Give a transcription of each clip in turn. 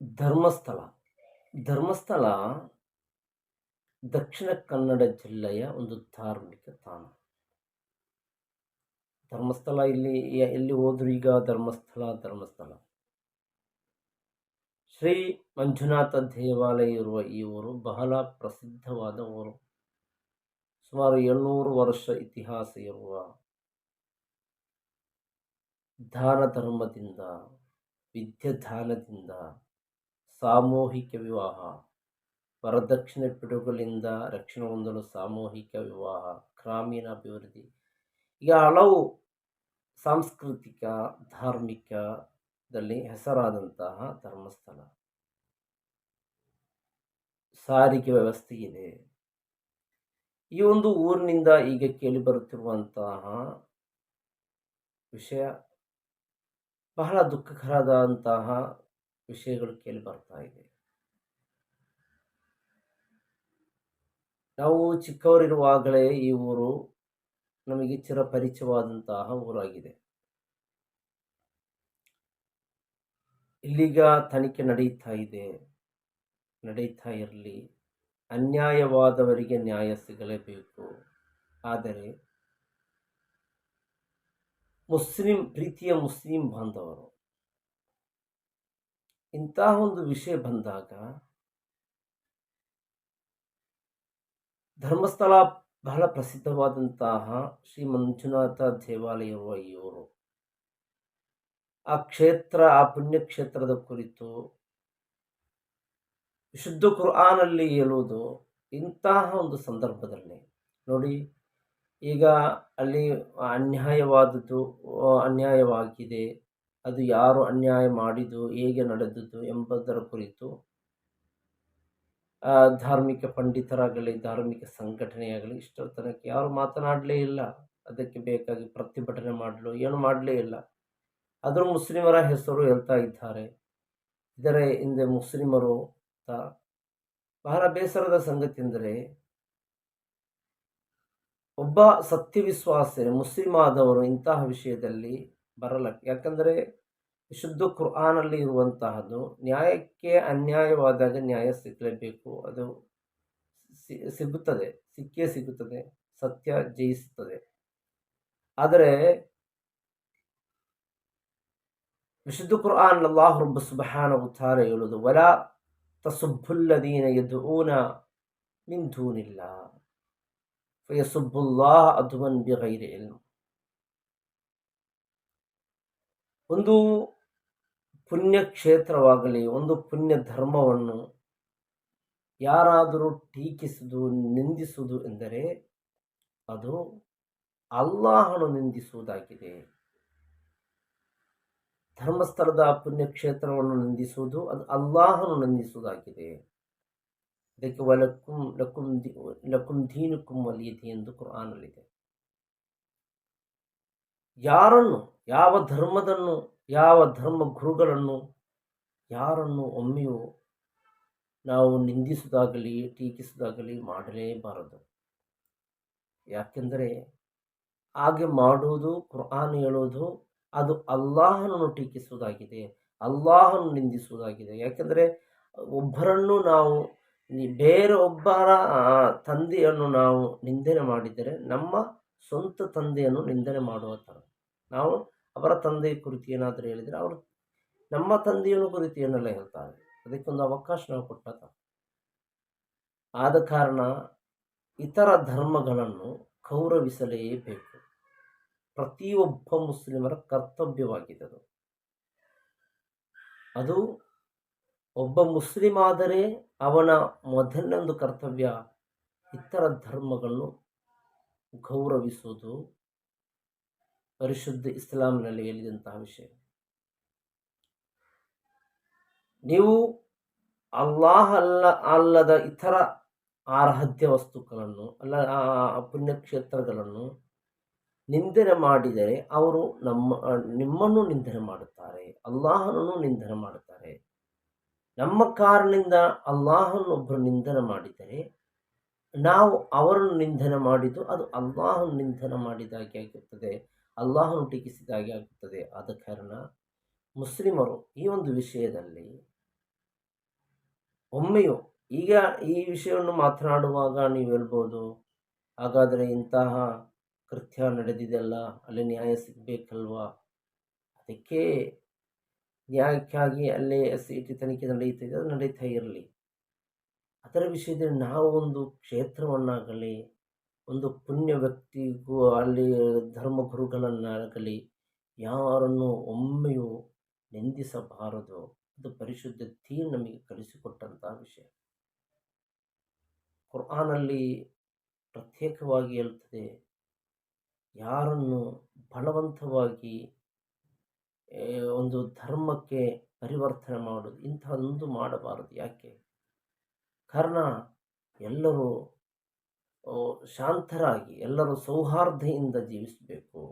ಧರ್ಮಸ್ಥಳ. ಧರ್ಮಸ್ಥಳ ದಕ್ಷಿಣ ಕನ್ನಡ ಜಿಲ್ಲೆಯ ಒಂದು ಧಾರ್ಮಿಕ ತಾಣ. ಧರ್ಮಸ್ಥಳ ಇಲ್ಲಿ, ಎಲ್ಲಿ ಹೋದ್ರು ಈಗ ಧರ್ಮಸ್ಥಳ ಧರ್ಮಸ್ಥಳ. ಶ್ರೀ ಮಂಜುನಾಥ ದೇವಾಲಯ ಇರುವ ಈ ಊರು ಬಹಳ ಪ್ರಸಿದ್ಧವಾದ ಊರು. ಸುಮಾರು ಏಳ್ನೂರು ವರ್ಷ ಇತಿಹಾಸ ಇರುವ ದಾನ ಧರ್ಮದಿಂದ ವಿದ್ಯಾದಾನದಿಂದ ಸಾಮೂಹಿಕ ವಿವಾಹ, ವರದಕ್ಷಿಣೆ ಪಿಡುಗಳಿಂದ ರಕ್ಷಣೆ ಹೊಂದಲು ಸಾಮೂಹಿಕ ವಿವಾಹ, ಗ್ರಾಮೀಣ ಅಭಿವೃದ್ಧಿ. ಈಗ ಹಲವು ಸಾಂಸ್ಕೃತಿಕ, ಧಾರ್ಮಿಕದಲ್ಲಿ ಹೆಸರಾದಂತಹ ಧರ್ಮಸ್ಥಳ. ಸಾರಿಗೆ ವ್ಯವಸ್ಥೆ ಇದೆ. ಈ ಒಂದು ಊರಿನಿಂದ ಈಗ ಕೇಳಿ ಬರುತ್ತಿರುವಂತಹ ವಿಷಯ ಬಹಳ ದುಃಖಕರವಾದಂತಹ ವಿಷಯಗಳು ಕೇಳಿ ಬರ್ತಾ ಇದೆ. ನಾವು ಚಿಕ್ಕವರಿರುವಾಗಲೇ ಈ ಊರು ನಮಗೆ ಚಿರಪರಿಚಯವಾದಂತಹ ಊರಾಗಿದೆ. ಇಲ್ಲಿಗ ತನಿಖೆ ನಡೀತಾ ಇದೆ. ನಡೀತಾ ಇರಲಿ. ಅನ್ಯಾಯವಾದವರಿಗೆ ನ್ಯಾಯ ಸಿಗಲೇಬೇಕು. ಆದರೆ ಮುಸ್ಲಿಂ, ಪ್ರೀತಿಯ ಮುಸ್ಲಿಂ ಬಾಂಧವರು ಇಂತಹ ಒಂದು ವಿಷಯ ಬಂದಾಗ ಧರ್ಮಸ್ಥಳ ಬಹಳ ಪ್ರಸಿದ್ಧವಾದಂತಹ ಶ್ರೀ ಮಂಜುನಾಥ ದೇವಾಲಯ ಇರುವ ಆ ಕ್ಷೇತ್ರ, ಆ ಪುಣ್ಯಕ್ಷೇತ್ರದ ಕುರಿತು ವಿಶುದ್ಧ ಕುರ್ಆನಲ್ಲಿ ಹೇಳುವುದು ಇಂತಹ ಒಂದು ಸಂದರ್ಭದಲ್ಲಿ. ನೋಡಿ, ಈಗ ಅಲ್ಲಿ ಅನ್ಯಾಯವಾದದ್ದು, ಅನ್ಯಾಯವಾಗಿದೆ. ಅದು ಯಾರು ಅನ್ಯಾಯ ಮಾಡಿದ್ದು, ಹೇಗೆ ನಡೆದದ್ದು ಎಂಬುದರ ಕುರಿತು ಧಾರ್ಮಿಕ ಪಂಡಿತರಾಗಲಿ, ಧಾರ್ಮಿಕ ಸಂಘಟನೆಯಾಗಲಿ, ಇಷ್ಟರ ತನಕ ಯಾರು ಮಾತನಾಡಲೇ ಇಲ್ಲ. ಅದಕ್ಕೆ ಬೇಕಾಗಿ ಪ್ರತಿಭಟನೆ ಮಾಡಲು, ಏನು ಮಾಡಲೇ ಇಲ್ಲ. ಆದರೂ ಮುಸ್ಲಿಮರ ಹೆಸರು ಹೇಳ್ತಾ ಇದ್ದಾರೆ. ಇದರ ಹಿಂದೆ ಮುಸ್ಲಿಮರು ತ ಬಹಳ ಬೇಸರದ ಸಂಗತಿ ಎಂದರೆ ಒಬ್ಬ ಸತ್ಯವಿಶ್ವಾಸ ಮುಸ್ಲಿಮ್ ಆದವರು ಇಂತಹ ವಿಷಯದಲ್ಲಿ ಬರಲ್ಲ. ಯಾಕಂದರೆ ಶುದ್ಧ ಕುರ್ಆನಲ್ಲಿ ಇರುವಂತಹದ್ದು ನ್ಯಾಯಕ್ಕೆ ಅನ್ಯಾಯವಾದಾಗ ನ್ಯಾಯ ಸಿಗಲೇಬೇಕು ಅದು ಸಿಗುತ್ತದೆ. ಸಿಕ್ಕೇ ಸಿಗುತ್ತದೆ. ಸತ್ಯ ಜಯಿಸುತ್ತದೆ. ಆದರೆ ವಿಶುದ್ಧ ಕುರ್ಆನ್ ಅಲ್ಲಾಹ್ ರಬ್ಬ ಸುಬಹಾನ ಉತ್ತಾರ ಹೇಳುವುದು, ವಲಾ ತಸುಬ್ಬುಲ್ಲದೀನ ಯದ್ಊನ ಮಿನ್ ದೂನಿಲ್ಲ, ಫಯಸುಬ್ಬುಲ್ಲಾಹ ಅದುವನ್ ಬಿಗೈರಿ ಇಲ್ಮ್. ಒಂದು ಪುಣ್ಯ ಕ್ಷೇತ್ರವಾಗಲಿ ಒಂದು ಪುಣ್ಯ ಧರ್ಮವನ್ನು ಯಾರಾದರೂ ಟೀಕಿಸುವುದು ನಿಂದಿಸುವುದು ಎಂದರೆ ಅದು ಅಲ್ಲಾಹನು ನಿಂದಿಸುವುದಾಗಿದೆ. ಧರ್ಮಸ್ಥಳದ ಪುಣ್ಯಕ್ಷೇತ್ರವನ್ನು ನಿಂದಿಸುವುದು ಅದು ಅಲ್ಲಾಹನು ನಿಂದಿಸುವುದಾಗಿದೆ. ಇದಕ್ಕೆ ವಲಕ್ಕುಂ ಲಕುಂ ದಿ, ಲಕುಂ ದೀನುಕುಂ ವಲಿಯದಿ ಎಂದು ಕುರಾನಲ್ಲಿದೆ ಯಾರನ್ನು, ಯಾವ ಧರ್ಮದನ್ನು, ಯಾವ ಧರ್ಮ ಗುರುಗಳನ್ನು ಯಾರನ್ನು ಒಮ್ಮೆಯೂ ನಾವು ನಿಂದಿಸುವುದಾಗಲಿ ಟೀಕಿಸುವುದಾಗಲಿ ಮಾಡಲೇಬಾರದು. ಯಾಕೆಂದರೆ ಹಾಗೆ ಮಾಡುವುದು, ಕುರ್ಆನ್ ಹೇಳೋದು ಅದು ಅಲ್ಲಾಹನನ್ನು ಟೀಕಿಸುವುದಾಗಿದೆ ಅಲ್ಲಾಹನ್ನು ನಿಂದಿಸುವುದಾಗಿದೆ. ಯಾಕೆಂದರೆ ಒಬ್ಬರನ್ನು ನಾವು, ಬೇರೆ ಒಬ್ಬರ ತಂದೆಯನ್ನು ನಾವು ನಿಂದನೆ ಮಾಡಿದರೆ ನಮ್ಮ ಸ್ವಂತ ತಂದೆಯನ್ನು ನಿಂದನೆ ಮಾಡುವ ಥರ. ನಾವು ಅವರ ತಂದೆಯ ಕುರಿತು ಏನಾದರೂ ಹೇಳಿದರೆ ಅವರು ನಮ್ಮ ತಂದೆಯನ್ನು ಕುರಿತು ಏನೆಲ್ಲ ಹೇಳ್ತಾರೆ. ಅದಕ್ಕೊಂದು ಅವಕಾಶ ನಾವು ಕೊಟ್ಟಾಗ ಆದ ಕಾರಣ ಇತರ ಧರ್ಮಗಳನ್ನು ಗೌರವಿಸಲೇಬೇಕು ಪ್ರತಿಯೊಬ್ಬ ಮುಸ್ಲಿಮರ ಕರ್ತವ್ಯವಾಗಿದೆ ಅದು ಅದು ಒಬ್ಬ ಮುಸ್ಲಿಮ್ ಆದರೆ ಅವನ ಮೊದಲನೊಂದು ಕರ್ತವ್ಯ ಇತರ ಧರ್ಮಗಳನ್ನು ಗೌರವಿಸುವುದು ಪರಿಶುದ್ಧ ಇಸ್ಲಾಂನಲ್ಲಿ ಹೇಳಿದಂತಹ ವಿಷಯ? ನೀವು ಅಲ್ಲಾಹ ಅಲ್ಲ, ಅಲ್ಲದ ಇತರ ಆರಾಧ್ಯ ವಸ್ತುಗಳನ್ನು, ಅಲ್ಲ ಪುಣ್ಯಕ್ಷೇತ್ರಗಳನ್ನು ನಿಂದನೆ ಮಾಡಿದರೆ ಅವರು ನಮ್ಮ ನಿಮ್ಮನ್ನು ನಿಂದನೆ ಮಾಡುತ್ತಾರೆ, ಅಲ್ಲಾಹನನ್ನು ನಿಂದನೆ ಮಾಡುತ್ತಾರೆ. ನಮ್ಮ ಕಾರಣದಿಂದ ಅಲ್ಲಾಹನೊಬ್ಬರು ನಿಂದನೆ ಮಾಡಿದರೆ ನಾವು ಅವರನ್ನು ನಿಂದನ ಮಾಡಿದ್ದು ಅದು ಅಲ್ಲಾಹನ ನಿಂದನೆ ಮಾಡಿದಾಗೆ ಆಗಿರ್ತದೆ ಅಲ್ಲಾಹನು ಟೀಕಿಸಿದಾಗೆ ಆಗುತ್ತದೆ ಆದ ಕಾರಣ ಮುಸ್ಲಿಮರು ಈ ಒಂದು ವಿಷಯದಲ್ಲಿ ಒಮ್ಮೆಯೂ ಈಗ ಈ ವಿಷಯವನ್ನು ಮಾತನಾಡುವಾಗ ನೀವು ಹೇಳ್ಬೋದು, ಹಾಗಾದರೆ ಇಂತಹ ಕೃತ್ಯ ನಡೆದಿದೆಯಲ್ಲ, ಅಲ್ಲಿ ನ್ಯಾಯ ಸಿಗಬೇಕಲ್ವಾ? ಅದಕ್ಕೆ ನ್ಯಾಯಕ್ಕಾಗಿ ಅಲ್ಲೇ ಇ ಟಿ ತನಿಖೆ ನಡೆಯುತ್ತಿದೆ, ಅದು ನಡೀತಾ ಇರಲಿ. ಅದರ ವಿಷಯದಲ್ಲಿ ನಾವು ಒಂದು ಕ್ಷೇತ್ರವನ್ನಾಗಲಿ, ಒಂದು ಪುಣ್ಯ ವ್ಯಕ್ತಿಗೂ ಅಲ್ಲಿ ಧರ್ಮಗುರುಗಳನ್ನಾಗಲಿ ಯಾರನ್ನು ಒಮ್ಮೆಯೂ ನಿಂದಿಸಬಾರದು. ಅದು ಪರಿಶುದ್ಧ ದೀನ್ ನಮಗೆ ಕಲಿಸಿಕೊಟ್ಟಂತಹ ವಿಷಯ. ಕುರ್ಆನಲ್ಲಿ ಪ್ರತ್ಯೇಕವಾಗಿ ಹೇಳ್ತದೆ, ಯಾರನ್ನು ಬಲವಂತವಾಗಿ ಒಂದು ಧರ್ಮಕ್ಕೆ ಪರಿವರ್ತನೆ ಮಾಡೋದು ಇಂಥದ್ದೊಂದು ಮಾಡಬಾರದು. ಯಾಕೆ? ಕಾರಣ ಎಲ್ಲರೂ ಶಾಂತರಾಗಿ, ಎಲ್ಲರೂ ಸೌಹಾರ್ದೆಯಿಂದ ಜೀವಿಸಬೇಕು.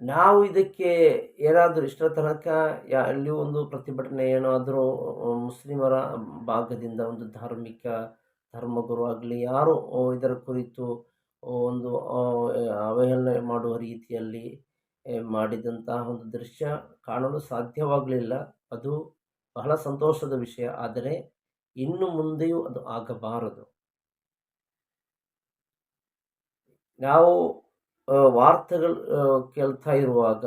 ನಾವು ಇದಕ್ಕೆ ಏನಾದರೂ ಇಷ್ಟರ ತನಕ ಅಲ್ಲಿ ಒಂದು ಪ್ರತಿಭಟನೆ ಏನಾದರೂ ಮುಸ್ಲಿಮರ ಭಾಗದಿಂದ ಒಂದು ಧಾರ್ಮಿಕ ಧರ್ಮಗುರು ಆಗಲಿ, ಯಾರು ಇದರ ಕುರಿತು ಒಂದು ಅವಹೇಳನ ಮಾಡುವ ರೀತಿಯಲ್ಲಿ ಮಾಡಿದಂತಹ ಒಂದು ದೃಶ್ಯ ಕಾಣಲು ಸಾಧ್ಯವಾಗಲಿಲ್ಲ. ಅದು ಬಹಳ ಸಂತೋಷದ ವಿಷಯ. ಆದರೆ ಇನ್ನು ಮುಂದೆಯೂ ಅದು ಆಗಬಾರದು. ನಾವು ವಾರ್ತೆಗಳು ಕೇಳ್ತಾ ಇರುವಾಗ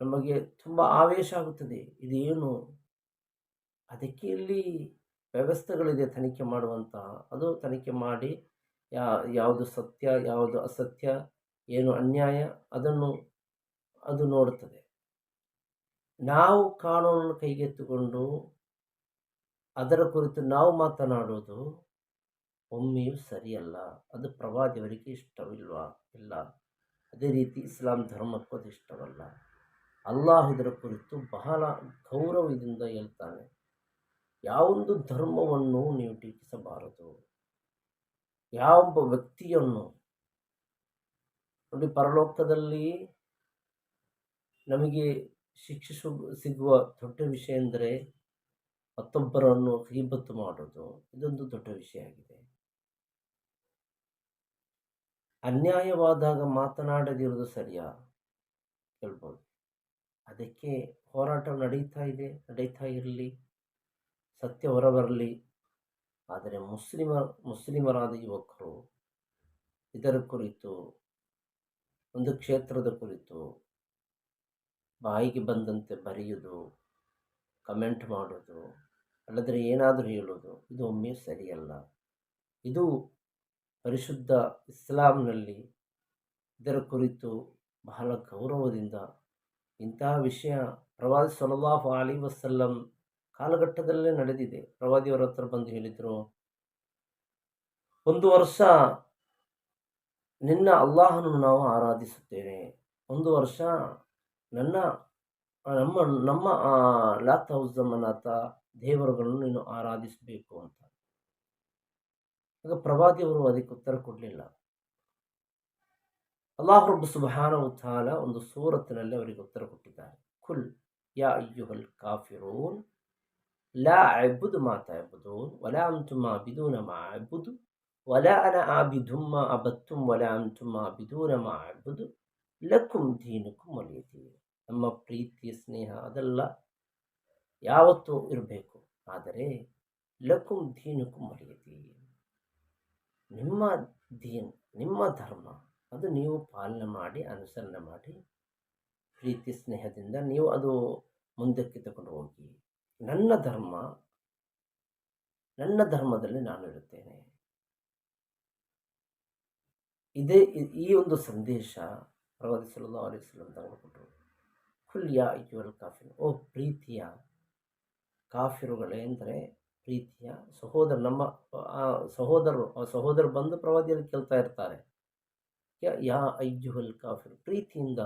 ನಮಗೆ ತುಂಬ ಆವೇಶ ಆಗುತ್ತದೆ. ಇದೇನು? ಅದಕ್ಕೆ ಇಲ್ಲಿ ವ್ಯವಸ್ಥೆಗಳಿದೆ ತನಿಖೆ ಮಾಡುವಂತಹ ಅದು ತನಿಖೆ ಮಾಡಿ, ಯಾ, ಯಾವುದು ಸತ್ಯ, ಯಾವುದು ಅಸತ್ಯ, ಏನು ಅನ್ಯಾಯ, ಅದನ್ನು, ಅದು ನೋಡುತ್ತದೆ. ನಾವು ಕಾನೂನನ್ನು ಕೈಗೆತ್ತಿಕೊಂಡು ಅದರ ಕುರಿತು ನಾವು ಮಾತನಾಡೋದು ಒಮ್ಮೆಯೂ ಸರಿಯಲ್ಲ. ಅದು ಪ್ರವಾದಿಯವರಿಗೆ ಇಷ್ಟವಿಲ್ವಾ? ಇಲ್ಲ. ಅದೇ ರೀತಿ ಇಸ್ಲಾಂ ಧರ್ಮಕ್ಕೂ ಅದು ಇಷ್ಟವಲ್ಲ. ಅಲ್ಲಾಹ್ ಇದರ ಕುರಿತು ಬಹಳ ಗೌರವದಿಂದ ಹೇಳ್ತಾನೆ. ಯಾವೊಂದು ಧರ್ಮವನ್ನು ನೀವು ಟೀಕಿಸಬಾರದು. ಯಾವೊಬ್ಬ ವ್ಯಕ್ತಿಯನ್ನು ನೋಡಿ ಪರಲೋಕದಲ್ಲಿ ನಮಗೆ ಶಿಕ್ಷಿಸು ಸಿಗುವ ದೊಡ್ಡ ವಿಷಯ ಎಂದರೆ ಮತ್ತೊಬ್ಬರನ್ನು ಗೀಬತ್ತು ಮಾಡೋದು ಇದೊಂದು ದೊಡ್ಡ ವಿಷಯ ಆಗಿದೆ. ಅನ್ಯಾಯವಾದಾಗ ಮಾತನಾಡದಿರುವುದು ಸರಿಯಾ? ಹೇಳ್ಬೋದು. ಅದಕ್ಕೆ ಹೋರಾಟ ನಡೀತಾ ಇದೆ, ನಡೀತಾ ಇರಲಿ, ಸತ್ಯ ಹೊರಬರಲಿ. ಆದರೆ ಮುಸ್ಲಿಮ, ಮುಸ್ಲಿಮರಾದ ಯುವಕರು ಇದರ ಕುರಿತು, ಒಂದು ಕ್ಷೇತ್ರದ ಕುರಿತು ಬಾಯಿಗೆ ಬಂದಂತೆ ಬರೆಯುವುದು ಕಮೆಂಟ್ ಮಾಡೋದು, ಅಲ್ಲದ್ರೆ ಏನಾದರೂ ಹೇಳೋದು, ಇದು ಒಮ್ಮೆ ಸರಿಯಲ್ಲ. ಇದು ಪರಿಶುದ್ಧ ಇಸ್ಲಾಂನಲ್ಲಿ ಇದರ ಕುರಿತು ಬಹಳ ಗೌರವದಿಂದ ಇಂತಹ ವಿಷಯ ಪ್ರವಾದಿ ಸೊಲವಾಹು ಅಲಿ ವಸಲ್ಲಂ ಕಾಲಘಟ್ಟದಲ್ಲೇ ನಡೆದಿದೆ. ಪ್ರವಾದಿಯವರ ಹತ್ರ ಬಂದು ಹೇಳಿದರು, ಒಂದು ವರ್ಷ ನಿನ್ನ ಅಲ್ಲಾಹನನ್ನು ನಾವು ಆರಾಧಿಸುತ್ತೇವೆ. ಒಂದು ವರ್ಷ ನನ್ನ ನಮ್ಮ ನಮ್ಮ ಲಾತ್ ಹೌಸಮ್ಮನಾಥ ದೇವರುಗಳನ್ನು ನೀನು ಆರಾಧಿಸಬೇಕು ಅಂತ. ಆಗ ಪ್ರವಾದಿಯವರು ಅದಕ್ಕೆ ಉತ್ತರ ಕೊಡಲಿಲ್ಲ. ಅಲ್ಲಾಹ್ ರಬ್ಬು ಸುಬಹಾನ ಉತ್ತಾಲ ಒಂದು ಸೂರತ್ತಿನಲ್ಲಿ ಅವರಿಗೆ ಉತ್ತರ ಕೊಟ್ಟಿದ್ದಾರೆ. ಕುಲ್ ಯಾ ಅಯ್ಯುಹಲ್ ಕಾಫಿರೂನ್, ಲಾ ಅಬ್ಬುದು ಮಾತಾ ಅಬುದೂನ್ ವಲಾ ಅಂತುಮ ಬಿದೂನ ಮಾ ಅಬ್ಬುದು ವಲಾ ಅನ ಆಬಿದುಮ್ಮ ಅಬತ್ತುಂ ವಲಾ ಅಂತುಮ ಬಿದೂನ ಮಾ ಅಬುದು. ಲಕ್ಕುಂ ದೀನಕ್ಕೂ ಒಲಿಯದೀನು ನಮ್ಮ ಪ್ರೀತಿ, ಸ್ನೇಹ ಅದೆಲ್ಲ ಯಾವತ್ತೂ ಇರಬೇಕು. ಆದರೆ ಲಕುಂ ದೀನಕ್ಕೂ ಮರ್ಯದಿ ನಿಮ್ಮ ದೀನ್, ನಿಮ್ಮ ಧರ್ಮ, ಅದು ನೀವು ಪಾಲನೆ ಮಾಡಿ, ಅನುಸರಣೆ ಮಾಡಿ, ಪ್ರೀತಿ, ಸ್ನೇಹದಿಂದ ನೀವು ಅದು ಮುಂದಕ್ಕೆ ತಗೊಂಡು ಹೋಗಿ. ನನ್ನ ಧರ್ಮ, ನನ್ನ ಧರ್ಮದಲ್ಲಿ ನಾನು ಇರುತ್ತೇನೆ. ಇದೇ, ಈ ಒಂದು ಸಂದೇಶ ಪ್ರವಾದಿ ಸಲ್ಲಾ ಅಲಿಸ್ಲಂ ತಗೊಂಡು ಕುಲ್ಯಾ ಅಯ್ಯುವಲ್ ಕಾಫಿನ್ ಓ ಪ್ರೀತಿಯ ಕಾಫಿರುಗಳೇ ಅಂದರೆ ಪ್ರೀತಿಯ ಸಹೋದರ ನಮ್ಮ ಸಹೋದರರು ಸಹೋದರ ಬಂದು ಪ್ರವಾದಿಯಲ್ಲಿ ಕೇಳ್ತಾ ಇರ್ತಾರೆ. ಯಾ ಐಜುಹಲ್ ಕಾಫಿರ್. ಪ್ರೀತಿಯಿಂದ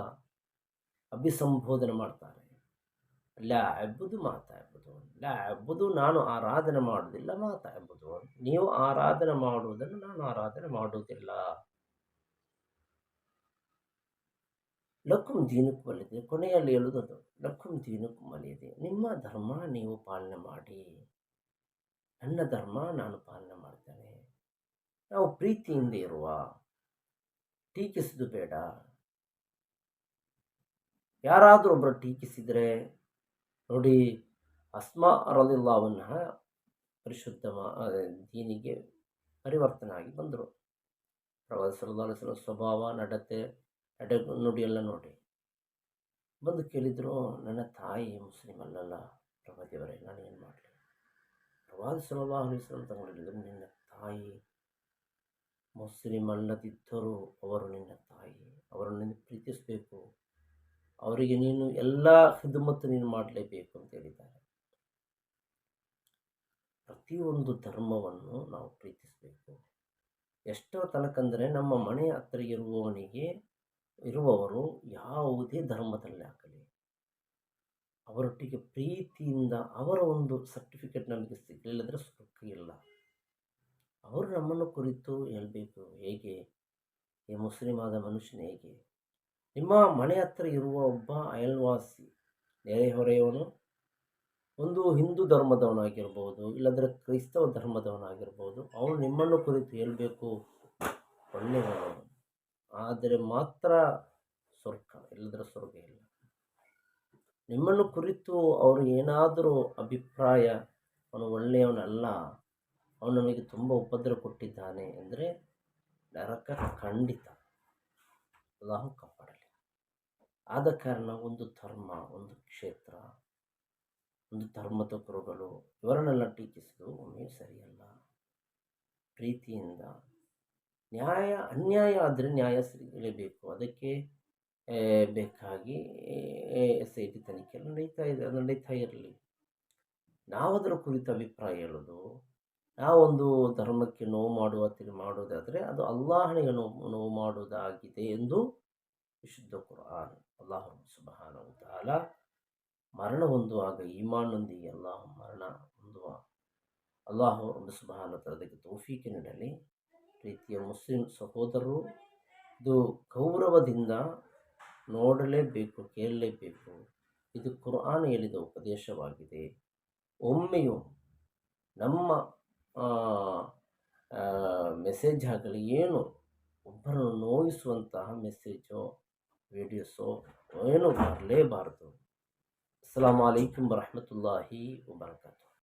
ಅಭಿಸಂಬೋಧನೆ ಮಾಡ್ತಾರೆ. ಲ್ಯಾ ಎಬ್ಬುದು ಮಾತಾ ಎಬ್ಬುದು ಲ್ಯಾ ಎಬ್ಬುದು ನಾನು ಆರಾಧನೆ ಮಾಡುವುದಿಲ್ಲ ಮಾತಾ ಎಬ್ಬುದು ನೀವು ಆರಾಧನೆ ಮಾಡುವುದನ್ನು ನಾನು ಆರಾಧನೆ ಮಾಡುವುದಿಲ್ಲ. ಲಕ್ಕುಂ ದೀನಕ್ಕೂ ಒಲಿದೆ ಕೊನೆಯಲ್ಲಿ ಹೇಳುವುದು ಲಕ್ಕುಂ ದೀನಕ್ಕೂ ನಿಮ್ಮ ಧರ್ಮ ನೀವು ಪಾಲನೆ ಮಾಡಿ. ನನ್ನ ಧರ್ಮ ನಾನು ಪಾಲನೆ ಮಾಡ್ತೇನೆ. ನಾವು ಪ್ರೀತಿಯಿಂದ ಇರುವ, ಟೀಕಿಸುದು ಬೇಡ. ಯಾರಾದರೂ ಒಬ್ಬರು ಟೀಕಿಸಿದರೆ, ನೋಡಿ, ಅಸ್ಮಾ ರಲಿಲ್ಲಾವನ್ನ ಪರಿಶುದ್ಧ ದೀನಿಗೆ ಪರಿವರ್ತನೆ ಆಗಿ ಬಂದರು ಪ್ರವಾಸ ಸ್ವಭಾವ, ನಡತೆ ನಡೆ ನೋಡಿ ಎಲ್ಲ ನೋಡಿ. ಬಂದು ಕೇಳಿದರು, ನನ್ನ ತಾಯಿ ಮುಸ್ಲಿಮ್ ಅಲ್ಲಲ್ಲ ಪ್ರವಾದಿಯವರೇ, ನಾನು ಏನು ಮಾಡಲಿ? ಪ್ರವಾದಿ ಸಲ್ಲಲ್ಲಾಹು ಅಲೈಹಿ ವಸಲ್ಲಂ ತಗೊಂಡು ಹೇಳಿದರು ನಿನ್ನ ತಾಯಿ ಮುಸ್ಲಿಂ ಅಲ್ಲದಿದ್ದರೂ ಅವರು ನಿನ್ನ ತಾಯಿ ಅವರನ್ನು ನೀನು ಪ್ರೀತಿಸಬೇಕು. ಅವರಿಗೆ ನೀನು ಎಲ್ಲ ಹಿದ್ಮತ್ತು ನೀನು ಮಾಡಲೇಬೇಕು ಅಂತ ಹೇಳಿದ್ದಾರೆ. ಪ್ರತಿಯೊಂದು ಧರ್ಮವನ್ನು ನಾವು ಪ್ರೀತಿಸಬೇಕು. ಎಷ್ಟೋ ತನಕಂದರೆ ನಮ್ಮ ಮನೆ ಹತ್ತಿರ ಇರುವವನಿಗೆ ಇರುವವರು ಯಾವುದೇ ಧರ್ಮದಲ್ಲಿ ಆಗಲಿ, ಅವರೊಟ್ಟಿಗೆ ಪ್ರೀತಿಯಿಂದ ಅವರ ಒಂದು ಸರ್ಟಿಫಿಕೇಟ್ ನಮಗೆ ಸಿಗಲಿಲ್ಲದ್ರೆ ಸುಖ ಇಲ್ಲ. ಅವರು ನಮ್ಮನ್ನು ಕುರಿತು ಹೇಳಬೇಕು, ಹೇಗೆ? ಈ ಮುಸ್ಲಿಂ ಆದ ಮನುಷ್ಯನ ಹೇಗೆ? ನಿಮ್ಮ ಮನೆ ಹತ್ರ ಇರುವ ಒಬ್ಬ ಅಯಲ್ವಾಸಿ ನೆರೆಹೊರೆಯವನು ಒಂದು ಹಿಂದೂ ಧರ್ಮದವನಾಗಿರ್ಬೋದು ಇಲ್ಲಾಂದರೆ ಕ್ರೈಸ್ತವ ಧರ್ಮದವನಾಗಿರ್ಬೋದು ಅವನು ನಿಮ್ಮನ್ನು ಕುರಿತು ಹೇಳಬೇಕು, ಒಳ್ಳೆಯವನು. ಆದರೆ ಮಾತ್ರ ಸ್ವರ್ಗ ಇಲ್ಲದ್ರೆ ಸ್ವರ್ಗ ಇಲ್ಲ. ನಿಮ್ಮನ್ನು ಕುರಿತು ಅವರು ಏನಾದರೂ ಅಭಿಪ್ರಾಯ, ಅವನು ಒಳ್ಳೆಯವನಲ್ಲ, ಅವನು ನಮಗೆ ತುಂಬ ಉಪದ್ರ ಕೊಟ್ಟಿದ್ದಾನೆ ಅಂದರೆ ನರಕ ಖಂಡಿತ ಅಲ್ಲಾಹು ಕಾಪಾಡಲಿ. ಆದ ಕಾರಣ ಒಂದು ಧರ್ಮ, ಒಂದು ಕ್ಷೇತ್ರ, ಒಂದು ಧರ್ಮದ ಗುರುಗಳು ಇವರನ್ನೆಲ್ಲ ಟೀಕಿಸುವುದು ಒಮ್ಮೆ ಸರಿಯಲ್ಲ. ಪ್ರೀತಿಯಿಂದ ನ್ಯಾಯ, ಅನ್ಯಾಯ ಆದರೆ ನ್ಯಾಯ ಸಿಗಲೇಬೇಕು. ಅದಕ್ಕೆ ಬೇಕಾಗಿ ಎಸ್ ಐ ಟಿ ತನಿಖೆ ನಡೀತಾ ಇದೆ. ಅದು ನಡೀತಾ ಇರಲಿ. ಅದರ ಕುರಿತು ಅಭಿಪ್ರಾಯ ಹೇಳೋದು, ನಾವೊಂದು ಧರ್ಮಕ್ಕೆ ನೋವು ಮಾಡುವ ಮಾಡೋದಾದರೆ ಅದು ಅಲ್ಲಾಹನಿಗೆ ನೋವು ನೋವು ಮಾಡುವುದಾಗಿದೆ ಎಂದು ವಿಶುದ್ಧ ಕುರಾನ್, ಅಲ್ಲಾಹ ಸುಬಹಾನ ಉದಾಲ ಮರಣ ಹೊಂದುವಾಗ ಈಮಾನ್ನೊಂದಿಗೆ ಅಲ್ಲಾಹ ಮರಣ ಹೊಂದುವ, ಅಲ್ಲಾಹ ಸುಬಹಾನ ಅದಕ್ಕೆ ತೋಫೀಕೆ ನೀಡಲಿ. ಪ್ರೀತಿಯ ಮುಸ್ಲಿಂ ಸಹೋದರರು, ಇದು ಗೌರವದಿಂದ ನೋಡಲೇಬೇಕು, ಕೇಳಲೇಬೇಕು. ಇದು ಕುರಾನ್ ಹೇಳಿದ ಉಪದೇಶವಾಗಿದೆ. ಒಮ್ಮೆಯೂ ನಮ್ಮ ಮೆಸೇಜ್ ಆಗಲಿ, ಏನು ಒಬ್ಬರನ್ನು ನೋಯಿಸುವಂತಹ ಮೆಸೇಜೋ, ವಿಡಿಯೋಸೋ, ಏನೂ ಬರಲೇಬಾರದು. ಅಸ್ಲಾಂ ವರಹಮತುಲ್ಲಾಹಿ ವಬರಕಾತು